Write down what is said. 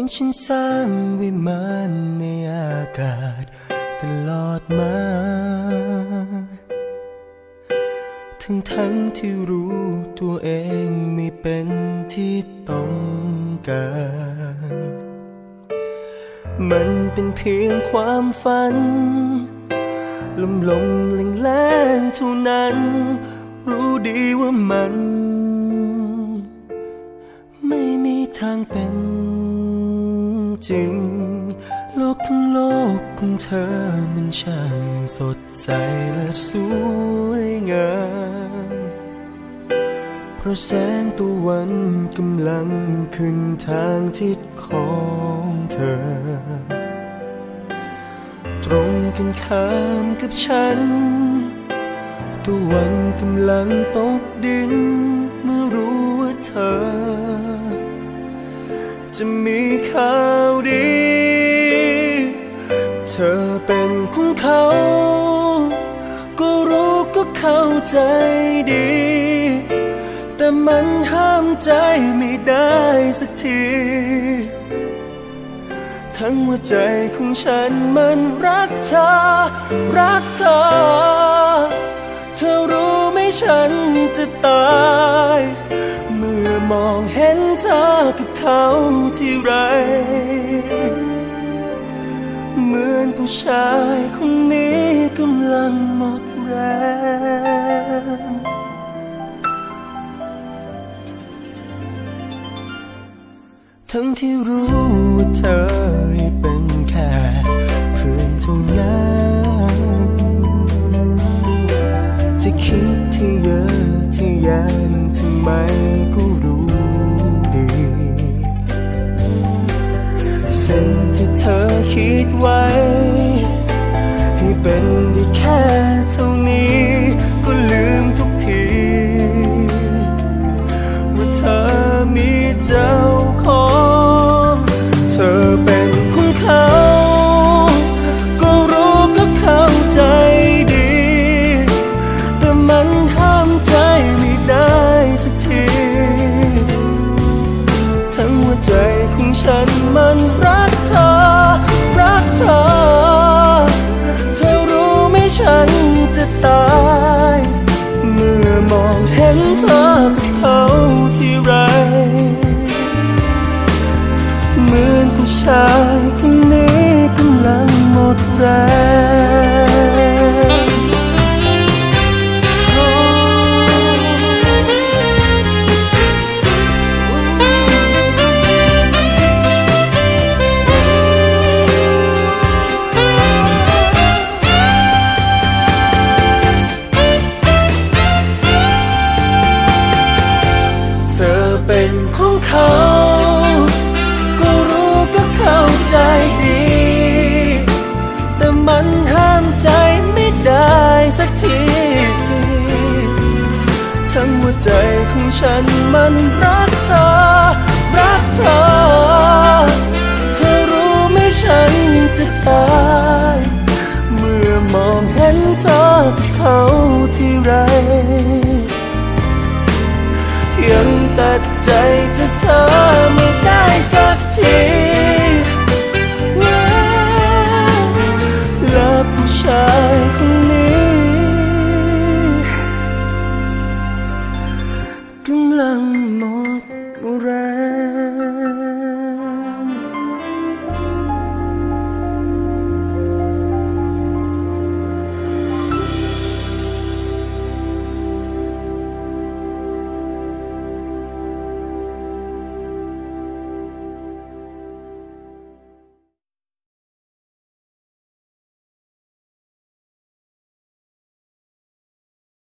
มือนฉันสร้างวิมานในอากาศตลอดมา ทั้งทั้งที่รู้ตัวเองไม่เป็นที่ต้องการ มันเป็นเพียงความฝัน ลมลมแรงแรงเท่านั้น รู้ดีว่ามัน ไม่มีทางเป็น จริง โลกทั้งโลกของเธอมันช่างสดใสและสวยงาม เพราะแสงตะวันกำลังขึ้นทางทิศของเธอ ตรงกันข้ามกับฉันตะวันกำลังตกดิน เมื่อรู้ว่าเธอ จะมีข่า ก็รู้ก็เข้าใจดี แต่มันห้ามใจไม่ได้สักที ทั้งหัวใจของฉันมันรักเธอ รักเธอ เธอรู้ไหมฉันจะตาย เมื่อมองเห็นเธอกับเขาที่ไร เหมือนผู้ชายคนนี้กำลังหมดแรงทั้งที่รู้ว่าเธอ ไว้ ให้เป็นได้แค่เท่านี้ก็ลืมทุกทีว่าเธอมีเจ้าของ ฉันมันรัก